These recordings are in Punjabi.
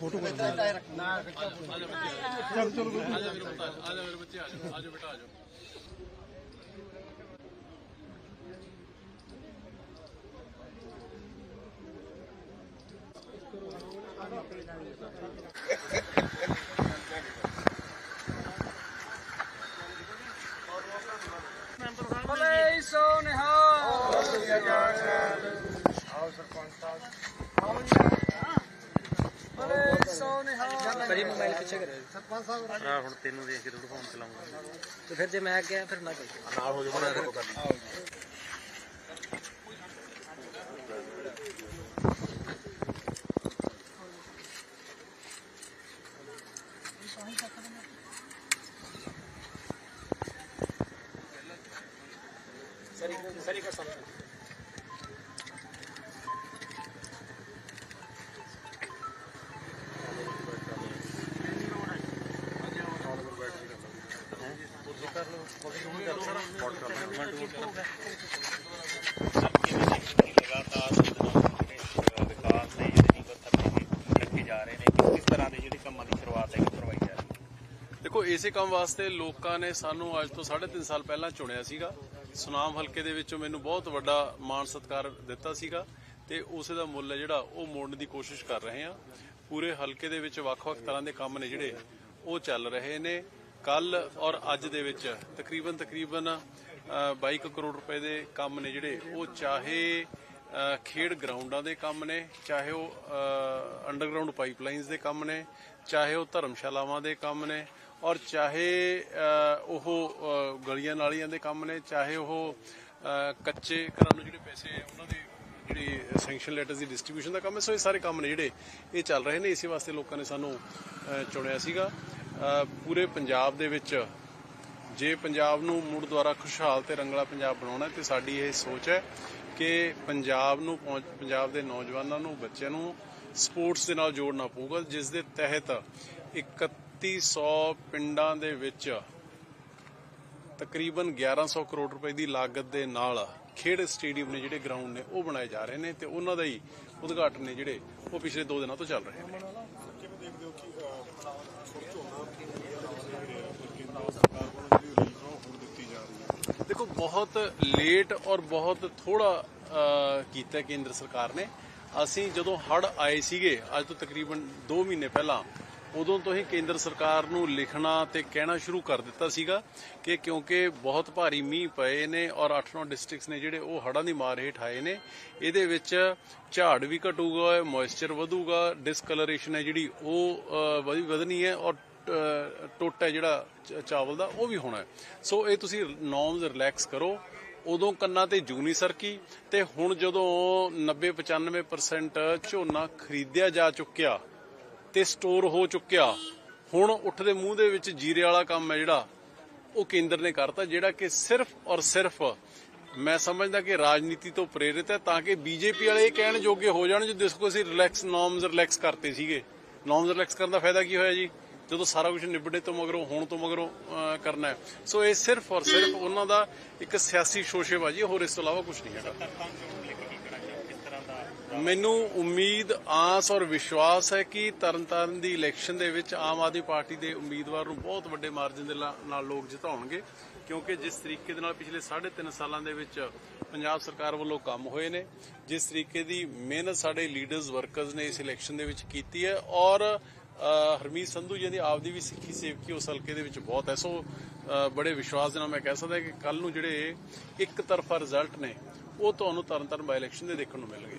ਫੋਟੋ ਕਰ ਆ ਜਾ ਮੇਰੇ ਪੁੱਤ, ਆ ਜਾ ਮੇਰੇ ਬੱਚੇ ਆ ਜਾ ਆ ਜਾ ਬੇਟਾ ਆ ਜਾ ਬਲੇ ਸੋ ਨਿਹਾਲ ਬਲੇ ਸੋ ਨਿਹਾਲ ਮੇਰੀ ਮੋਬਾਈਲ ਪਿੱਛੇ ਕਰਿਓ ਆ ਹੁਣ ਤੈਨੂੰ ਦੇਖ ਕੇ ਥੋੜਾ ਫੋਨ ਚਲਾਉਂਗਾ। ਤੇ ਫਿਰ ਜੇ ਮੈਂ ਗਿਆ ਫਿਰ ਨਾ ਕੋਈ ਨਾਲ ਹੋ ਜਾਣਾ ਲਗਾਤਾਰ ਵਿਕਾਸ ਦੇ ਜਿਹੜੇ ਨਹੀਂ ਲੱਗੇ ਜਾ ਰਹੇ ਨੇ ਕਿਸ ਕਿਸ ਤਰ੍ਹਾਂ ਦੇ ਜਿਹੜੇ ਕੰਮਾਂ ਦੀ ਸ਼ੁਰੂਆਤ ਹੈ ਕਰਵਾਈ ਜਾ ਰਹੀ ਹੈ ਦੇਖੋ, ਇਸੇ ਕੰਮ ਵਾਸਤੇ ਲੋਕਾਂ ਨੇ ਸਾਨੂੰ ਅੱਜ ਤੋਂ 3.5 ਸਾਲ ਪਹਿਲਾਂ ਚੁਣਿਆ ਸੀਗਾ। ਸੁਨਾਮ ਹਲਕੇ ਦੇ ਵਿੱਚੋਂ ਮੈਨੂੰ ਬਹੁਤ ਵੱਡਾ ਮਾਣ ਸਤਿਕਾਰ ਦਿੱਤਾ ਸੀਗਾ ਤੇ ਉਸੇ ਦਾ ਮੁੱਲ ਹੈ ਜਿਹੜਾ ਉਹ ਮੋੜਨ ਦੀ ਕੋਸ਼ਿਸ਼ ਕਰ ਰਹੇ ਆ ਪੂਰੇ ਹਲਕੇ ਦੇ ਵਿੱਚ ਵੱਖ-ਵੱਖ ਤਰ੍ਹਾਂ ਦੇ ਕੰਮ ਨੇ ਜਿਹੜੇ ਉਹ ਚੱਲ ਰਹੇ ਨੇ। ਕੱਲ ਔਰ ਅੱਜ ਦੇ ਵਿੱਚ ਤਕਰੀਬਨ ਤਕਰੀਬਨ ਅ, 22 ਕਰੋੜ ਰੁਪਏ ਦੇ ਕੰਮ ਨੇ ਜਿਹੜੇ ਉਹ ਚਾਹੇ ਖੇਡ ਗਰਾਊਂਡਾਂ ਦੇ ਕੰਮ ਨੇ ਚਾਹੇ ਉਹ ਅੰਡਰਗਰਾਉਂਡ ਪਾਈਪਲਾਈਨਸ ਦੇ ਕੰਮ ਨੇ ਚਾਹੇ ਉਹ ਧਰਮਸ਼ਾਲਾਵਾਂ ਦੇ ਕੰਮ ਨੇ ਔਰ ਚਾਹੇ ਉਹ ਗਲੀਆਂ ਨਾਲੀਆਂ ਦੇ ਕੰਮ ਨੇ ਚਾਹੇ ਉਹ ਕੱਚੇ ਘਰਾਂ ਨੂੰ ਜਿਹੜੇ ਪੈਸੇ ਉਹਨਾਂ ਦੇ ਜਿਹੜੀ ਸੈਂਕਸ਼ਨ ਲੈਟਰਸ ਦੀ ਡਿਸਟ੍ਰੀਬਿਊਸ਼ਨ ਦਾ ਕੰਮ ਹੈ ਸੋ ਇਹ ਸਾਰੇ ਕੰਮ ਨੇ ਜਿਹੜੇ ਇਹ ਚੱਲ ਰਹੇ ਨੇ ਇਸੇ ਵਾਸਤੇ ਲੋਕਾਂ ਨੇ ਸਾਨੂੰ ਚੁਣਿਆ ਸੀਗਾ। ਪੂਰੇ ਪੰਜਾਬ ਦੇ ਵਿੱਚ ਜੇ ਪੰਜਾਬ ਨੂੰ ਮੁੜ ਦੁਆਰਾ ਖੁਸ਼ਹਾਲ ਤੇ ਰੰਗਲਾ ਪੰਜਾਬ ਬਣਾਉਣਾ ਹੈ, ਤੇ ਸਾਡੀ ਇਹ ਸੋਚ ਹੈ ਕਿ ਪੰਜਾਬ ਨੂੰ ਪਹੁੰਚ- ਪੰਜਾਬ ਦੇ ਨੌਜਵਾਨਾਂ ਨੂੰ, ਬੱਚਿਆਂ ਨੂੰ ਸਪੋਰਟਸ ਦੇ ਨਾਲ ਜੋੜਨਾ ਪਊਗਾ, ਜਿਸ ਦੇ ਤਹਿਤ 3100 ਪਿੰਡਾਂ ਦੇ ਵਿੱਚ ਤਕਰੀਬਨ 1100 ਕਰੋੜ ਰੁਪਏ ਦੀ ਲਾਗਤ ਦੇ ਨਾਲ ਖੇਡ ਸਟੇਡੀਅਮ ਨੇ ਜਿਹੜੇ ਗਰਾਊਂਡ ਨੇ, ਉਹ ਬਣਾਏ ਜਾ ਰਹੇ ਨੇ, ਤੇ ਉਹਨਾਂ ਦਾ ਹੀ ਉਦਘਾਟਨ ਨੇ ਜਿਹੜੇ ਉਹ ਪਿਛਲੇ 2 ਦਿਨਾਂ ਤੋਂ ਚੱਲ ਰਹੇ ਨੇ। ਦੇਖੋ, ਬਹੁਤ ਲੇਟ ਔਰ ਬਹੁਤ ਥੋੜਾ ਕੀਤਾ ਕੇਂਦਰ ਸਰਕਾਰ ਨੇ। ਅਸੀਂ ਜਦੋਂ ਹੜ ਆਏ ਸੀਗੇ, ਅੱਜ ਤੋਂ ਤਕਰੀਬਨ 2 ਮਹੀਨੇ ਪਹਿਲਾਂ, ਉਦੋਂ ਤੋਂ ਹੀ ਕੇਂਦਰ ਸਰਕਾਰ ਨੂੰ ਲਿਖਣਾ ਤੇ ਕਹਿਣਾ ਸ਼ੁਰੂ ਕਰ ਦਿੱਤਾ ਸੀਗਾ ਕਿ ਕਿਉਂਕਿ ਬਹੁਤ ਭਾਰੀ ਮੀਂਹ ਪਏ ਨੇ ਔਰ 8-9 ਡਿਸਟ੍ਰਿਕਟਸ ਨੇ ਜਿਹੜੇ ਉਹ ਹੜਾਂ ਦੀ ਮਾਰ ਹੇਠ ਆਏ ਨੇ। ਇਹਦੇ ਵਿੱਚ ਝਾੜ ਵੀ ਘਟੂਗਾ ਮੋਇਸਚਰ ਵਧੂਗਾ ਡਿਸਕਲਰੇਸ਼ਨ ਹੈ ਜਿਹੜੀ ਉਹ ਵਧੀ ਵਧਣੀ ਹੈ ਔਰ ਟੁੱਟ ਹੈ ਜਿਹੜਾ ਚਾਵਲ ਦਾ, ਉਹ ਵੀ ਹੋਣਾ ਸੋ ਇਹ ਤੁਸੀਂ ਨੋਰਮਸ ਰਿਲੈਕਸ ਕਰੋ। ਉਦੋਂ ਕੰਨਾਂ ਤੇ ਜੂਨੀ ਸਰਕੀ ਤੇ ਹੁਣ ਜਦੋਂ 90 95% ਝੋਨਾ ਖਰੀਦਿਆ ਜਾ ਚੁੱਕਿਆ ਤੇ ਸਟੋਰ ਹੋ ਚੁੱਕਿਆ, ਹੁਣ ਉੱਠਦੇ ਮੂੰਹ ਦੇ ਵਿੱਚ ਜੀਰੇ ਵਾਲਾ ਕੰਮ ਹੈ ਜਿਹੜਾ, ਉਹ ਕੇਂਦਰ ਨੇ ਕਰਤਾ, ਜਿਹੜਾ ਕਿ ਸਿਰਫ ਔਰ ਸਿਰਫ ਮੈਂ ਸਮਝਦਾ ਕਿ ਰਾਜਨੀਤੀ ਤੋਂ ਪ੍ਰੇਰਿਤ ਹੈ ਤਾਂ ਕਿ ਬੀਜੇਪੀ ਵਾਲੇ ਇਹ ਕਹਿਣ ਜੋਗੇ ਹੋ ਜਾਣ, ਜੋ ਦੇਖੋ ਅਸੀਂ ਰਿਲੈਕਸ ਨੋਰਮਸ ਰਿਲੈਕਸ ਕਰਤੇ ਸੀਗੇ। ਨੋਰਮਸ ਰਿਲੈਕਸ ਕਰਨ ਦਾ ਫਾਇਦਾ ਕੀ ਹੋਇਆ ਜੀ? ਜਦੋਂ ਸਾਰਾ ਕੁਝ ਨਿਬੜੇ ਤੋਂ ਮਗਰੋਂ, ਹੋਣ ਤੋਂ ਮਗਰੋਂ ਕਰਨਾ ਹੈ। ਸੋ ਇਹ ਸਿਰਫ ਔਰ ਸਿਰਫ ਉਹਨਾਂ ਦਾ ਇੱਕ ਸਿਆਸੀ ਸ਼ੋਸ਼ੇਬਾਜ਼ੀ ਹੋਰ ਇਸ ਤੋਂ ਇਲਾਵਾ ਕੁਝ ਨਹੀਂ ਹੈਗਾ। ਮੈਨੂੰ ਉਮੀਦ, ਆਸ ਔਰ ਵਿਸ਼ਵਾਸ ਹੈ ਕਿ ਤਰਨਤਾਰਨ ਦੀ ਇਲੈਕਸ਼ਨ ਦੇ ਵਿੱਚ ਆਮ ਆਦਮੀ ਪਾਰਟੀ ਦੇ ਉਮੀਦਵਾਰ ਨੂੰ ਬਹੁਤ ਵੱਡੇ ਮਾਰਜਨ ਦੇ ਨਾਲ ਲੋਕ ਜਿਤਾਉਣਗੇ, ਕਿਉਂਕਿ ਜਿਸ ਤਰੀਕੇ ਦੇ ਨਾਲ ਪਿਛਲੇ 3.5 ਸਾਲਾਂ ਦੇ ਵਿੱਚ ਪੰਜਾਬ ਸਰਕਾਰ ਵੱਲੋਂ ਕੰਮ ਹੋਏ ਨੇ, ਜਿਸ ਤਰੀਕੇ ਦੀ ਮਿਹਨਤ ਸਾਡੇ ਲੀਡਰਸ, ਵਰਕਰਸ ਨੇ ਇਸ ਇਲੈਕਸ਼ਨ ਦੇ ਵਿੱਚ ਕੀਤੀ ਹੈ ਔਰ ਹਰਮੀਤ ਸੰਧੂ ਜੀ ਦੀ ਆਪਦੀ ਵੀ ਸਿੱਖੀ ਸੇਵਕੀ ਉਸ ਹਲਕੇ ਦੇ ਵਿੱਚ ਬਹੁਤ ਹੈ। ਸੋ ਬੜੇ ਵਿਸ਼ਵਾਸ ਦੇ ਨਾਲ ਮੈਂ ਕਹਿ ਸਕਦਾ ਕਿ ਕੱਲ ਨੂੰ ਜਿਹੜੇ ਇੱਕ ਤਰਫਾ ਰਿਜ਼ਲਟ ਨੇ, ਉਹ ਤੁਹਾਨੂੰ ਤਰਨਤਾਰਨ ਬਾਈ ਇਲੈਕਸ਼ਨ ਦੇ ਦੇਖਣ ਨੂੰ ਮਿਲਣਗੇ।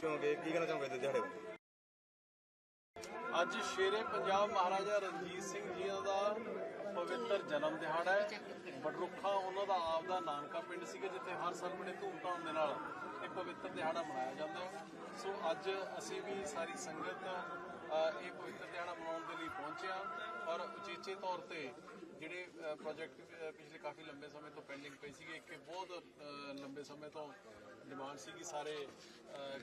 ਕਿਉਂਕਿ ਕੀ ਕਹਿਣਾ ਚਾਹੋਗੇ ਤੇ ਦਿਹਾੜੇ ਬਾਰੇ ਅੱਜ ਸ਼ੇਰੇ ਪੰਜਾਬ ਮਹਾਰਾਜਾ ਰਣਜੀਤ ਸਿੰਘ ਜੀਆਂ ਦਾ ਪਵਿੱਤਰ ਜਨਮ ਦਿਹਾੜਾ ਹੈ। ਬਡਰੁੱਖਾ ਉਹਨਾਂ ਦਾ ਆਪ ਦਾ ਨਾਨਕਾ ਪਿੰਡ ਸੀਗਾ, ਜਿੱਥੇ ਹਰ ਸਾਲ ਬੜੇ ਧੂਮਧਾਮ ਦੇ ਨਾਲ ਇਹ ਪਵਿੱਤਰ ਦਿਹਾੜਾ ਮਨਾਇਆ ਜਾਂਦਾ ਹੈ। ਸੋ ਅੱਜ ਅਸੀਂ ਵੀ ਸਾਰੀ ਸੰਗਤ ਇਹ ਪਵਿੱਤਰ ਦਿਹਾੜਾ ਮਨਾਉਣ ਦੇ ਲਈ ਪਹੁੰਚਿਆ ਔਰ ਉਚੇਚੇ ਤੌਰ ਤੇ ਜਿਹੜੇ ਪ੍ਰੋਜੈਕਟ ਪਿਛਲੇ ਕਾਫੀ ਲੰਬੇ ਸਮੇਂ ਤੋਂ ਪੈਂਡਿੰਗ ਪਈ ਸੀਗੇ, ਇੱਕ ਬਹੁਤ ਲੰਬੇ ਸਮੇਂ ਤੋਂ ਡਿਮਾਂਡ ਸੀਗੀ ਸਾਰੇ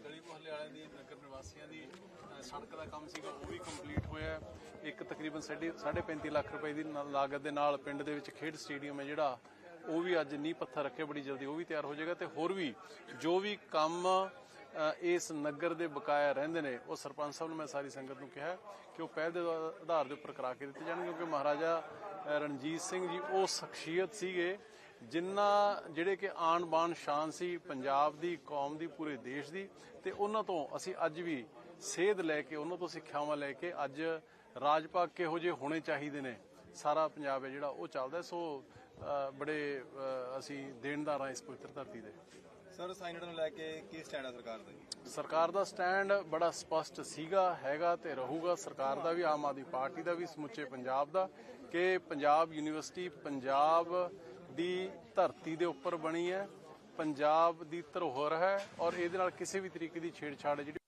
ਗਲੀ ਮੁਹੱਲੇ ਵਾਲਿਆਂ ਦੀ ਨਗਰ ਨਿਵਾਸੀਆਂ ਦੀ ਅ, ਸੜਕ ਦਾ ਕੰਮ ਸੀਗਾ, ਉਹ ਵੀ ਕੰਪਲੀਟ ਹੋਇਆ ਇੱਕ ਤਕਰੀਬਨ ਸਾਢੇ 35 ਲੱਖ ਰੁਪਏ ਦੀ ਲਾਗਤ ਦੇ ਨਾਲ ਪਿੰਡ ਦੇ ਵਿੱਚ ਖੇਡ ਸਟੇਡੀਅਮ ਹੈ ਜਿਹੜਾ, ਉਹ ਵੀ ਅੱਜ ਨੀਂਹ ਪੱਥਰ ਰੱਖੇ, ਬੜੀ ਜਲਦੀ ਉਹ ਵੀ ਤਿਆਰ ਹੋ ਜਾਏਗਾ ਤੇ ਹੋਰ ਵੀ ਜੋ ਵੀ ਕੰਮ ਇਸ ਨਗਰ ਦੇ ਬਕਾਇਆ ਰਹਿੰਦੇ ਨੇ, ਉਹ ਸਰਪੰਚ ਸਾਹਿਬ ਨੂੰ ਮੈਂ ਸਾਰੀ ਸੰਗਤ ਨੂੰ ਕਿਹਾ ਕਿ ਉਹ ਪਹਿਲ ਦੇ ਆਧਾਰ ਦੇ ਉੱਪਰ ਕਰਾ ਕੇ ਦਿੱਤੇ ਜਾਣ ਕਿਉਂਕਿ ਮਹਾਰਾਜਾ ਰਣਜੀਤ ਸਿੰਘ ਜੀ, ਉਹ ਸ਼ਖਸੀਅਤ ਸੀਗੇ, ਜਿਨ੍ਹਾਂ ਜਿਹੜੇ ਕਿ ਆਣ ਬਾਣ ਸ਼ਾਨ ਸੀ ਪੰਜਾਬ ਦੀ, ਕੌਮ ਦੀ, ਪੂਰੇ ਦੇਸ਼ ਦੀ ਤੇ ਉਹਨਾਂ ਤੋਂ ਅਸੀਂ ਅੱਜ ਵੀ ਸੇਧ ਲੈ ਕੇ ਉਹਨਾਂ ਤੋਂ ਸਿੱਖਿਆਵਾਂ ਲੈ ਕੇ ਅੱਜ ਰਾਜ ਭਾਗ ਕਿਹੋ ਜਿਹੇ ਹੋਣੇ ਚਾਹੀਦੇ ਨੇ? ਸਾਰਾ ਪੰਜਾਬ ਹੈ ਜਿਹੜਾ ਉਹ ਚੱਲਦਾ। ਸੋ ਬੜੇ ਅਸੀਂ ਦੇਣਦਾਰ ਹਾਂ ਇਸ ਪਵਿੱਤਰ ਧਰਤੀ ਦੇ। ਸਰ ਸਾਈਨਟ ਨੂੰ ਲੈ ਕੇ ਕੀ ਸਟੈਂਡ ਹੈ ਸਰਕਾਰ ਦਾ? ਸਰਕਾਰ ਦਾ ਸਟੈਂਡ ਬੜਾ ਸਪਸ਼ਟ ਸੀਗਾ ਹੈਗਾ ਤੇ ਰਹੂਗਾ। ਸਰਕਾਰ ਦਾ ਵੀ ਆਮ ਆਦਮੀ ਪਾਰਟੀ ਦਾ ਵੀ ਸਮੁੱਚੇ ਪੰਜਾਬ ਦਾ ਕਿ ਪੰਜਾਬ ਯੂਨੀਵਰਸਿਟੀ ਪੰਜਾਬ ਦੀ ਧਰਤੀ ਦੇ ਉੱਪਰ ਬਣੀ ਹੈ ਪੰਜਾਬ ਦੀ ਧਰੋਹਰ ਹੈ ਔਰ ਇਹਦੇ ਨਾਲ ਕਿਸੇ ਵੀ ਤਰੀਕੇ ਦੀ ਛੇੜਛਾੜ ਜਿਹੜੀ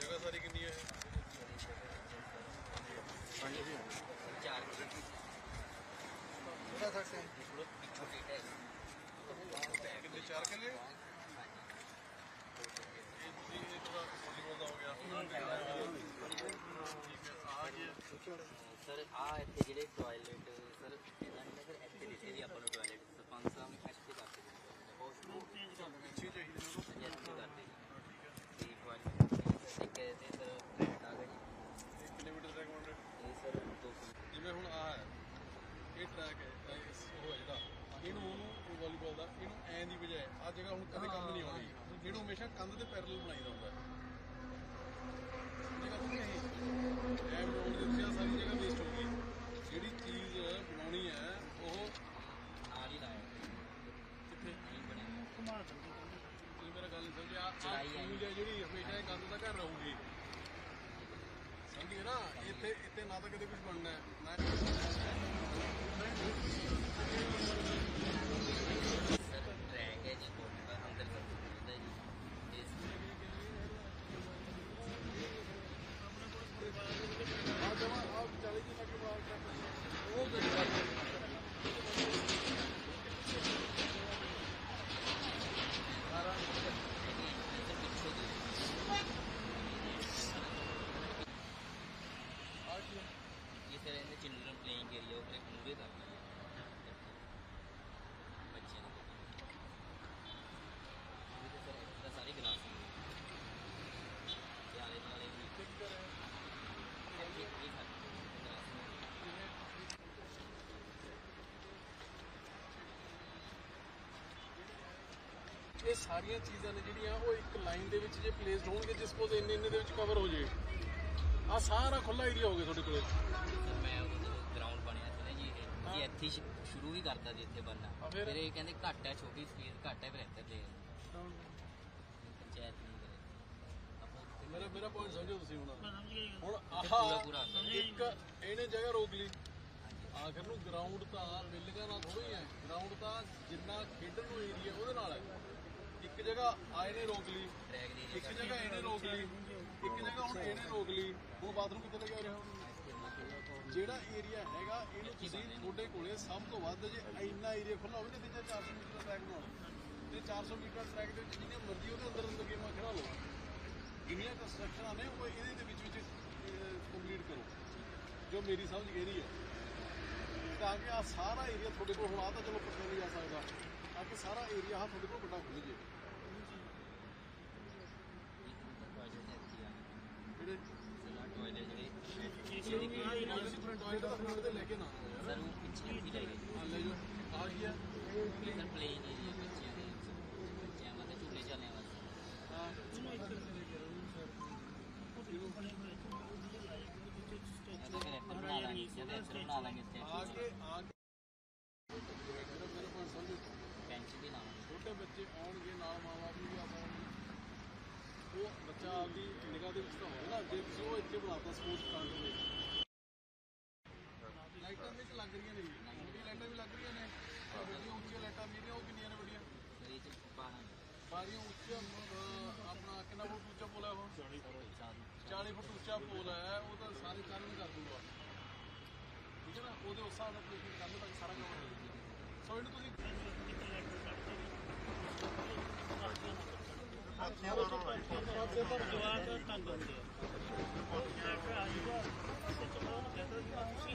ਜਗ੍ਹਾ ਸਾਰੀ ਕਿੰਨੀ ਹੈ ਕਿੰਨੇ ਚਾਰ ਕਿੱਲੇ ਇਹ ਤੁਸੀਂ ਇਹ ਥੋੜਾ ਵਾਲੀਬਾਲ ਦਾ ਹੋ ਗਿਆ ਠੀਕ ਹੈ ਆ ਗਿਆ ਸਰ ਆ ਇੱਥੇ ਜਿਹੜੇ ਟਾਇਲਟ ਸਰ ਇਹਨਾਂ ਨੇ ਫਿਰ ਇੱਥੇ ਦਿੱਤੇ ਜੀ ਆਪਾਂ ਨੂੰ ਟਾਇਲਟ ਸਰਪੰਚ ਸਾਹਿਬ ਨੇ ਇੱਥੇ ਕਰ ਦਿੱਤੇ ਉਸ ਨੂੰ ਪਿੱਛੇ ਚਾਹੀਦੇ ਨੇ ਇੱਥੇ ਕਰਦੇ ਜੀ। ਟਾਇਲਟ ਇੱਕ ਇਹਦੇ ਸਰ ਫਲੈਟ ਆ ਗਿਆ ਜੀ। ਇਹ ਕਿਲੋਮੀਟਰ ਤੱਕ ਬਣ ਰਿਹਾ ਇਹ ਸਰ ਦੋ ਜਿਵੇਂ ਹੁਣ ਆ ਹੈ ਇਹ ਟਰੈਕ ਹੈ ਇਹ ਇਸ ਉਹ ਹੈ ਜਿਹੜਾ। ਇਹਨੂੰ ਉਹਨੂੰ ਵਾਲੀਬਾਲ ਦਾ ਇਹਨੂੰ ਐ ਦੀ ਬਜਾਏ ਆ ਜਗ੍ਹਾ ਹੁਣ ਕਦੇ ਕੰਮ ਨਹੀਂ ਆਉਣੀ। ਇਹਨੂੰ ਹਮੇਸ਼ਾ ਕੰਧ ਦੇ ਪੈਰਲ ਬਣਾਈਦਾ ਹੁੰਦਾ ਹੈ। ਜਗ੍ਹਾ ਨਹੀਂ ਐ ਬਣਾਉਣ ਦੇ ਤੁਸੀਂ ਆਹ ਸਾਰੀ ਜਗ੍ਹਾ ਵੇਸਟ ਹੋ ਗਈ। ਜਿਹੜੀ ਚੀਜ਼ ਬਣਾਉਣੀ ਹੈ ਉਹ ਨਾਲ ਹੀ ਲਾਇਆ। ਕਿੱਥੇ? ਨਹੀਂ ਬਣਿਆ। ਤੁਸੀਂ ਮੇਰਾ ਗੱਲ ਨਹੀਂ ਸਮਝਿਆ? ਆ ਚੜਾਈ ਹੈ। ਚੀਜ਼ ਹੈ ਜਿਹੜੀ ਹਮੇਸ਼ਾ ਇਹ ਕੰਧ ਦਾ ਘਰ ਰਹੂਗੀ। ਸਮਝੀ ਨਾ? ਇੱਥੇ ਇੱਥੇ ਨਾ ਤਾਂ ਕਦੇ ਕੁਝ ਬਣਨਾ ਹੈ। ਨਾ ਸਰ ਟਰੈਕ ਹੈ ਜੀ ਕੋਟ ਦਾ ਅੰਦਰ ਸਰ ਹੁੰਦਾ ਜੀ ਇਸ ਆ ਜਮਾ ਆ ਚਾਲੀ ਜੀ ਲੱਗ ਬਾਹਰ ਉਹ ਜਿਹੜੀ ਇਹ ਸਰ ਇਹਨੇ ਚਿਲਡਰਨ ਪਲੇਇੰਗ ਏਰੀਆ ਉੱਪਰ ਇੱਕ ਮੂਰੇ ਕਰ ਬੱਚਿਆਂ ਦੇ ਇਹ ਤਾਂ ਸਰ ਇਹਦਾ ਸਾਰੀ ਗਲਾਸ ਤੇ ਆਲੇ ਦੁਆਲੇ ਵੀ। ਇਹ ਇਹ ਖਾ ਗਲਾਸ ਇਹ ਸਾਰੀਆਂ ਚੀਜ਼ਾਂ ਨੇ ਜਿਹੜੀਆਂ, ਉਹ ਇੱਕ ਲਾਈਨ ਦੇ ਵਿੱਚ ਜੇ ਪਲੇਸਡ ਹੋਣਗੇ, ਜਿਸ ਕੋਲ ਇੰਨੇ ਇੰਨੇ ਦੇ ਵਿੱਚ ਕਵਰ ਹੋ ਜੇ ਆ ਸਾਰਾ ਖੁੱਲਾ ਏਰੀਆ ਹੋ ਗਿਆ ਤੁਹਾਡੇ ਕੋਲੇ। ਸਰ ਮੈਂ ਉਦੋਂ ਗਰਾਊਂਡ ਬਣਿਆ ਸੀ ਨਾ ਜੀ ਇਹ ਜੀ ਇੱਥੇ ਸ਼ੁ- ਸ਼ੁਰੂ ਵੀ ਕਰਤਾ ਜੀ ਇੱਥੇ ਬਣਨਾ। ਹਾਂ, ਫਿਰ? ਫਿਰ ਇਹ ਕਹਿੰਦੇ ਘੱਟ ਹੈ ਛੋਟੀ ਸਪੇਸ ਘੱਟ ਹੈ ਫਿਰ ਇੱਥੇ ਪਲੇ ਪੰਚਾਇਤ ਨਹੀਂ ਕਰੇ ਆਪਾਂ ਉੱਥੇ ਮੇਰਾ ਮੇਰਾ ਪੁਆਇੰਟ ਸਮਝੋ ਤੁਸੀਂ ਹੁਣ। ਹੁਣ ਪੂਰਾ ਆਹ ਪੂਰਾ ਅੰਦਰ। ਇੱਕ ਇਹਨੇ ਜਗ੍ਹਾ ਰੋਕ ਲਈ। ਆਖਰ ਨੂੰ ਗਰਾਊਂਡ ਤਾਂ ਬਿਲਡਿੰਗਾਂ ਨਾਲ ਥੋੜੀ ਹੈ। ਗਰਾਊਂਡ ਤਾਂ ਜਿੰਨਾ ਖੇਡਣ ਨੂੰ ਏਰੀਆ ਉਹਦੇ ਨਾਲ ਹੈ। ਇੱਕ ਜਗ੍ਹਾ ਆਏ ਨੇ ਰੋਕ ਲਈ। ਟਰੈਕ ਦੀ ਇੱਕ ਜਗ੍ਹਾ ਇਹਨੇ ਰੋਕ ਲਈ। ਇੱਕ ਜਗ੍ਹਾ ਹੁਣ ਇਹਨੇ ਰੋਕ ਲਈ। ਹੁਣ ਬਾਥਰੂਮ ਕਿੱਥੇ ਲੱਗਿਆ ਰਿਹਾ ਹੁਣ ਜਿਹੜਾ ਏਰੀਆ ਹੈਗਾ ਇਹਨੂੰ ਤੁਸੀਂ ਤੁਹਾਡੇ ਕੋਲੇ ਸਭ ਤੋਂ ਵੱਧ ਜੇ ਇੰਨਾ ਏਰੀਆ ਖੁੱਲਾ ਹੋਵੇ ਤੇ 400 ਮੀਟਰ ਟਰੈਕ ਬਣਾਉਣਾ ਤੇ 400 ਮੀਟਰ ਟਰੈਕ ਦੇ ਵਿੱਚ ਜਿੰਨੇ ਮਰਜ਼ੀ ਉਹਦੇ ਅੰਦਰ ਅੰਦਰ ਗੇਮਾਂ ਖੇਡਾ ਲਓ। ਜਿੰਨੀਆਂ ਕੰਸਟਰਕਸ਼ਨਾਂ ਨੇ ਉਹ ਇਹਦੇ ਦੇ ਵਿੱਚ ਵਿੱਚ ਕੰਪਲੀਟ ਕਰੋ। ਜੋ ਮੇਰੀ ਸਮਝ ਗਈ ਹੈ। ਤਾਂ ਕਿ ਆ ਸਾਰਾ ਏਰੀਆ ਤੁਹਾਡੇ ਕੋਲ ਹੁਣ ਆ ਤਾਂ ਚਲੋ ਪੱਟਿਆ ਨਹੀਂ ਜਾ ਸਕਦਾ। ਤਾਂ ਕਿ ਸਾਰਾ ਏਰੀਆ ਆ ਤੁਹਾਡੇ ਕੋਲ ਵੱਡਾ ਖੁੱਲ ਜੇ। ਜਿਹੜੇ ਜਿਹੜੇ ਟਾਇਲਟ ਆਪਣੇ ਉਹਦੇ ਲੈ ਕੇ ਨਾ ਉਹ ਪਿੱਛੇ ਵੀ ਲੈ ਗਏ ਗਿਆ ਸਰ ਪਲੇਇੰਗ ਏਰੀਆ ਬੱਚਿਆਂ ਦੇ ਬੱਚਿਆਂ ਵਾਸਤੇ ਝੂਲੇ ਝਾਲਿਆਂ ਵਾਸਤੇ ਮੈਂ ਤਾਂ ਇੱਥੇ ਬਣਾ ਲਾਂਗੇ ਤਾਂ ਇੱਥੇ ਬਣਾ ਲਾਂਗੇ ਜਿਹੜੀਆਂ ਉੱਚੀਆਂ ਲਾਈਟਾਂ ਮੇਰੀਆਂ ਉਹ ਕਿੰਨੀਆਂ ਨੇ ਵੱਡੀਆਂ ਮੇਰੀ ਚ 12 ਬਾਰੀਆਂ ਉੱਚੀਆਂ ਅਹ, ਆਪਣਾ ਕਿੰਨਾ ਫੁੱਟ ਉੱਚਾ ਪੁਲ ਹੈ ਉਹ? 40 ਫੁੱਟ ਉੱਚਾ। ਪੁਲ ਹੈ ਉਹ ਤਾਂ ਸਾਰੇ ਚਾਲੂ ਕਰ ਦੂਗਾ। ਠੀਕ ਹੈ ਨਾ? ਉਹਦੇ ਉਸ ਹਿਸਾਬ ਨਾਲ ਤੁਸੀਂ ਕਰ ਲਓ ਤਾਂ ਸਾਰਾ ਕੰਮ ਹੋ ਜਾਊਗਾ। ਸੋ ਇਹਨੂੰ ਤੁਸੀਂ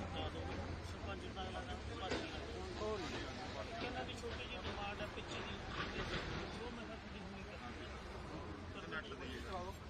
ਸਰਪੰਚ ਦਾ ਲੱਗਦਾ ਇਹਨਾਂ ਦੀ ਛੋਟੀ ਜਿਹੀ ਡਿਮਾਂਡ ਹੈ ਪਿੱਛੇ ਦੀ ਉਹ ਮੈਂ ਤੁਹਾਡੀ ਹੁਣੀ ਕਰਾਂਗਾ ਕੰਟੈਕਟ ਦੇ